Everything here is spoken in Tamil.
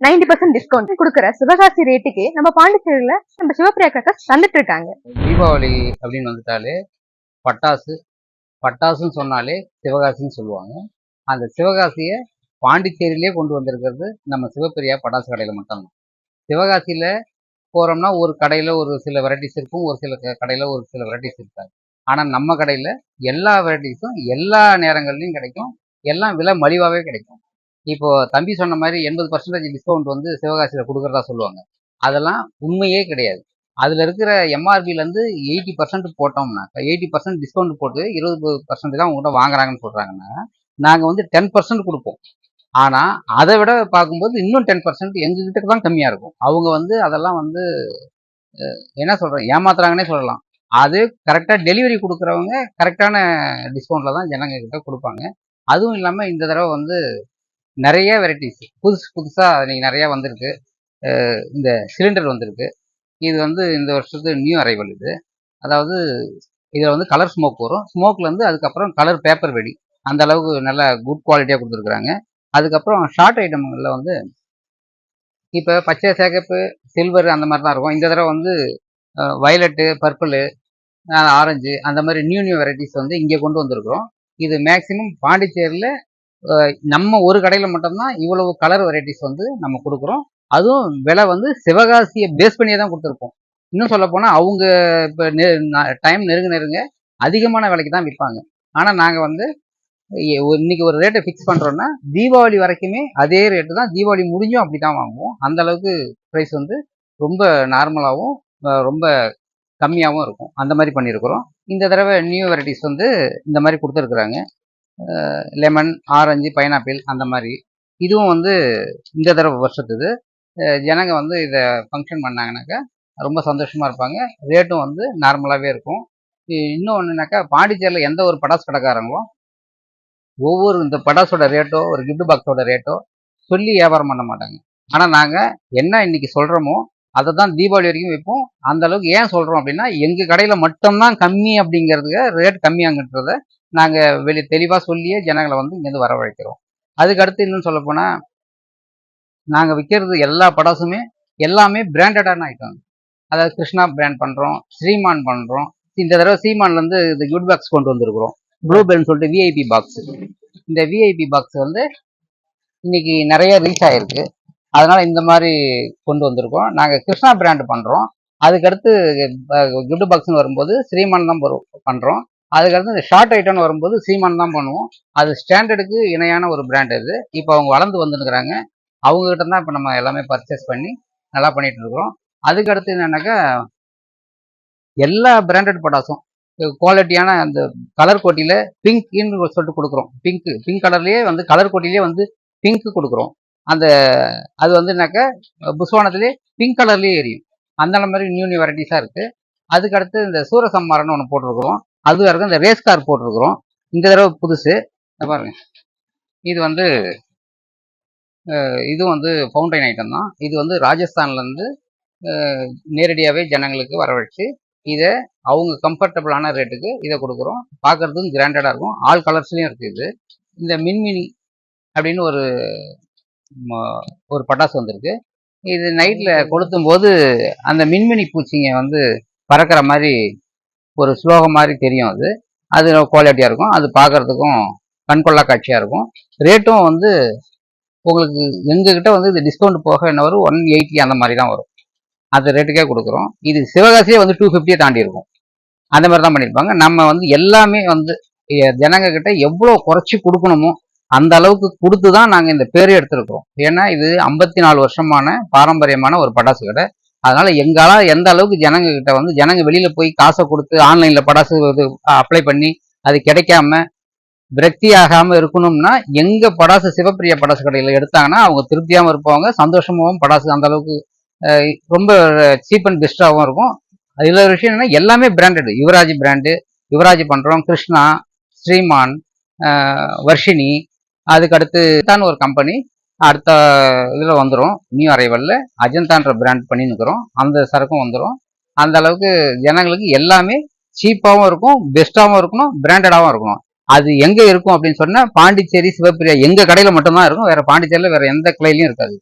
நைன்டி பர்சன்ட் டிஸ்கவுண்ட் கொடுக்குற சிவகாசி ரேட்டுக்கு நம்ம பாண்டிச்சேரியில நம்ம சிவப்பிரியா கிராக்கர்ஸ் தந்துட்டு இருக்காங்க தீபாவளி அப்படின்னு வந்துட்டாலே பட்டாசு பட்டாசுன்னு சொன்னாலே சிவகாசின்னு சொல்லுவாங்க. அந்த சிவகாசியை பாண்டிச்சேரியிலே கொண்டு வந்திருக்கிறது நம்ம சிவப்பிரியா பட்டாசு கடையில் மட்டும்தான். சிவகாசியில் போகிறோம்னா ஒரு கடையில் ஒரு சில வெரைட்டிஸ் இருக்கும் ஒரு சில கடையில் ஒரு சில வெரைட்டிஸ் இருக்காது. ஆனால் நம்ம கடையில் எல்லா வெரைட்டிஸும் எல்லா நேரங்கள்லையும் கிடைக்கும். எல்லாம் விலை மலிவாகவே கிடைக்கும். இப்போ தம்பி சொன்ன மாதிரி எண்பது பர்சன்டேஜ் டிஸ்கவுண்ட் வந்து சிவகாசியில் கொடுக்குறதா சொல்லுவாங்க. அதெல்லாம் உண்மையே கிடையாது. அதில் இருக்கிற எம்ஆர்பிலேருந்து எயிட்டி பர்சன்ட் போட்டோம்னாக்கா எயிட்டி பர்சன்ட் டிஸ்கவுண்ட் போட்டு இருபது பர்சன்ட் தான் உங்கள்கிட்ட வாங்குறாங்கன்னு சொல்கிறாங்கன்னா நாங்கள் வந்து டென் பர்சன்ட் கொடுப்போம். ஆனால் அதை விட பார்க்கும்போது இன்னும் டென் பர்சன்ட் எங்ககிட்ட தான் கம்மியாக இருக்கும். அவங்க வந்து அதெல்லாம் வந்து என்ன சொல்கிறேன் ஏமாத்துறாங்கன்னே சொல்லலாம். அது கரெக்டாக டெலிவரி கொடுக்குறவங்க கரெக்டான டிஸ்கவுண்ட்டில் தான் ஜனங்க கிட்ட கொடுப்பாங்க. அதுவும் இல்லாமல் இந்த தடவை வந்து நிறைய வெரைட்டிஸ் புதுசு புதுசாக இன்னைக்கு நிறையா வந்திருக்கு. இந்த சிலிண்டர் வந்திருக்கு. இது வந்து இந்த வருஷத்து நியூ அரைவல் இது. அதாவது இதில் வந்து கலர் ஸ்மோக் வரும். ஸ்மோக்லேருந்து அதுக்கப்புறம் கலர் பேப்பர் வெடி. அந்த அளவுக்கு நல்லா குட் குவாலிட்டியாக கொடுத்துருக்குறாங்க. அதுக்கப்புறம் ஷார்ட் ஐட்டம்களில் வந்து இப்போ பச்சை சேகப்பு சில்வர் அந்த மாதிரி தான் இருக்கும். இந்த தடவை வந்து வயலட்டு பர்பிளு ஆரஞ்சு அந்த மாதிரி நியூ நியூ வெரைட்டிஸ் வந்து இங்கே கொண்டு வந்திருக்கிறோம். இது மேக்ஸிமம் பாண்டிச்சேரியில் நம்ம ஒரு கடையில் மட்டும்தான் இவ்வளவு கலர் வெரைட்டிஸ் வந்து நம்ம கொடுக்குறோம். அதுவும் விலை வந்து சிவகாசியை பேஸ் பண்ணியே தான் கொடுத்துருப்போம் இன்னும் சொல்ல போனால் அவங்க இப்போ டைம் நெருங்க நெருங்க அதிகமான விலைக்கு தான் விற்பாங்க. ஆனால் நாங்கள் வந்து இன்னைக்கு ஒரு ரேட்டை ஃபிக்ஸ் பண்ணுறோன்னா தீபாவளி வரைக்குமே அதே ரேட்டு தான் தீபாவளி முடிஞ்சும் அப்படி தான் வாங்குவோம். அந்த அளவுக்கு ப்ரைஸ் வந்து ரொம்ப நார்மலாகவும் ரொம்ப கம்மியாகவும் இருக்கும். அந்த மாதிரி பண்ணியிருக்கிறோம். இந்த தடவை நியூ வெரைட்டிஸ் வந்து இந்த மாதிரி கொடுத்துருக்குறாங்க. லெமன் ஆரஞ்சு பைனாப்பிள் அந்த மாதிரி. இதுவும் வந்து இந்த தடவை வருஷத்துது. ஜனங்க வந்து இதை ஃபங்க்ஷன் பண்ணாங்கனாக்கா ரொம்ப சந்தோஷமாக இருப்பாங்க. ரேட்டும் வந்து நார்மலாகவே இருக்கும். இன்னும் ஒன்றுனாக்கா பாண்டிச்சேரியில் எந்த ஒரு படாசு கடைக்காரங்களும் ஒவ்வொரு இந்த படாசோட ரேட்டோ ஒரு கிஃப்ட் பாக்ஸோட ரேட்டோ சொல்லி வியாபாரம் பண்ண மாட்டாங்க. ஆனால் நாங்கள் என்ன இன்னைக்கு சொல்கிறோமோ அதை தான் தீபாவளி வரைக்கும் வைப்போம். அந்த அளவுக்கு ஏன் சொல்கிறோம் அப்படின்னா எங்கள் கடையில் மட்டும்தான் கம்மி அப்படிங்கிறதுக்கு ரேட் கம்மியாங்கன்றத நாங்கள் வெளி தெளிவாக சொல்லியே ஜனங்களை வந்து இங்கேருந்து வரவழைக்கிறோம். அதுக்கடுத்து இன்னும் சொல்லப்போனால் நாங்கள் விற்கிறது எல்லா படாசுமே எல்லாமே பிராண்டடான ஐட்டம் அதாவது கிருஷ்ணா பிராண்ட் பண்ணுறோம் ஸ்ரீமான் பண்ணுறோம் இந்த தடவை சீமான்லேருந்து இந்த குட் பாக்ஸ் கொண்டு வந்திருக்கிறோம். ப்ளூ பெல்னு சொல்லிட்டு விஐபி பாக்ஸ் இந்த விஐபி பாக்ஸ் வந்து இன்னைக்கு நிறைய ரீச் ஆயிருக்கு. அதனால் இந்த மாதிரி கொண்டு வந்திருக்கோம். நாங்கள் கிருஷ்ணா பிராண்ட் பண்ணுறோம் அதுக்கடுத்து குட் பாக்ஸ்னு வரும்போது ஸ்ரீமான் தான் பண்ணுறோம் அதுக்கடுத்து இந்த ஷார்ட் ஐட்டம்னு வரும்போது சீமான் தான் பண்ணுவோம். அது ஸ்டாண்டர்டுக்கு இணையான ஒரு பிராண்ட் இது இப்போ அவங்க வளர்ந்து வந்துருக்குறாங்க. அவங்ககிட்ட தான் இப்போ நம்ம எல்லாமே பர்ச்சேஸ் பண்ணி நல்லா பண்ணிட்டு இருக்கிறோம். அதுக்கடுத்து என்னன்னாக்கா எல்லா பிராண்டட் பட்டாசும் குவாலிட்டியான அந்த கலர் கோட்டியில் பிங்க்னு சொல்லிட்டு கொடுக்குறோம். பிங்க்கு பிங்க் கலர்லேயே வந்து கலர் கோட்டிலேயே வந்து பிங்க்கு கொடுக்குறோம். அந்த அது வந்து என்னக்கா புஸ்வானத்துலேயே பிங்க் கலர்லேயே எரியும். அந்த மாதிரி நியூ நியூ வெரைட்டிஸாக இருக்குது அதுக்கடுத்து இந்த சூரசம்மாரன்னு ஒன்று போட்டிருக்கிறோம். அது வரைக்கும் இந்த ரேஸ் கார் போட்டிருக்கிறோம். இந்த தடவை புதுசு. இதை பாருங்க. இது வந்து இது வந்து ஃபவுண்டைன் ஐட்டம் தான். இது வந்து ராஜஸ்தான்லேருந்து நேரடியாகவே ஜனங்களுக்கு வரவழைச்சு இதை அவங்க கம்ஃபர்டபுளான ரேட்டுக்கு இதை கொடுக்குறோம். பார்க்குறதுக்கும் கிராண்டடாக இருக்கும். ஆல் கலர்ஸ்லேயும் இருக்குது இது. இந்த மின்மினி அப்படின்னு ஒரு ஒரு பட்டாசு வந்திருக்கு. இது நைட்டில் கொளுத்தும் போது அந்த மின்மினி பூச்சிங்க வந்து பறக்கிற மாதிரி ஒரு ஸ்லோகம் மாதிரி தெரியும் அது. அது குவாலிட்டியாக இருக்கும். அது பார்க்கறதுக்கும் கண்கொள்ளா காட்சியாக இருக்கும். ரேட்டும் வந்து உங்களுக்கு எங்ககிட்ட வந்து இது டிஸ்கவுண்ட் போக என்ன வரும்? ஒன் எயிட்டி அந்த மாதிரி தான் வரும். அந்த ரேட்டுக்கே கொடுக்குறோம். இது சிவகாசியே வந்து டூ ஃபிஃப்டியே தாண்டி இருக்கும். அந்த மாதிரி தான் பண்ணியிருப்பாங்க. நம்ம வந்து எல்லாமே வந்து ஜனங்க கிட்ட எவ்வளோ குறைச்சி கொடுக்கணுமோ அந்த அளவுக்கு கொடுத்து தான் நாங்கள் இந்த பேரே எடுத்திருக்கிறோம். ஏன்னா இது ஐம்பத்தி நாலு வருஷமான பாரம்பரியமான ஒரு பட்டாசு கடை. அதனால எங்கால எந்த அளவுக்கு ஜனங்க கிட்ட வந்து ஜனங்க வெளியில போய் காசை கொடுத்து ஆன்லைன்ல படாசு இது அப்ளை பண்ணி அது கிடைக்காம விரக்தி ஆகாம இருக்கணும்னா எங்க படாசு சிவப்பிரிய படாசு கடையில எடுத்தாங்கன்னா அவங்க திருப்தியாகவும் இருப்பாங்க சந்தோஷமாகவும் படாசு அந்த அளவுக்கு ரொம்ப சீப் அண்ட் பெஸ்டாகவும் இருக்கும். அதில் ஒரு விஷயம் என்னன்னா எல்லாமே பிராண்டட் யுவராஜ் பிராண்டு யுவராஜ் பண்றோம் கிருஷ்ணா ஸ்ரீமான் வர்ஷினி அதுக்கடுத்து தான் ஒரு கம்பெனி அடுத்த இதில் வந்துடும் நியூ அரைவலில் அஜந்தான்ற பிராண்ட் பண்ணின்னுக்குறோம் அந்த சரக்கும் வந்துடும் அந்த அளவுக்கு ஜனங்களுக்கு எல்லாமே சீப்பாகவும் இருக்கும் பெஸ்ட்டாகவும் இருக்கணும் பிராண்டடாகவும் இருக்கணும். அது எங்கே இருக்கும் அப்படின்னு சொன்னால் பாண்டிச்சேரி சிவப்பிரியா எங்கள் கடையில் மட்டும்தான் இருக்கும். வேறு பாண்டிச்சேரியில் வேறு எந்த கிளையிலையும் இருக்காது.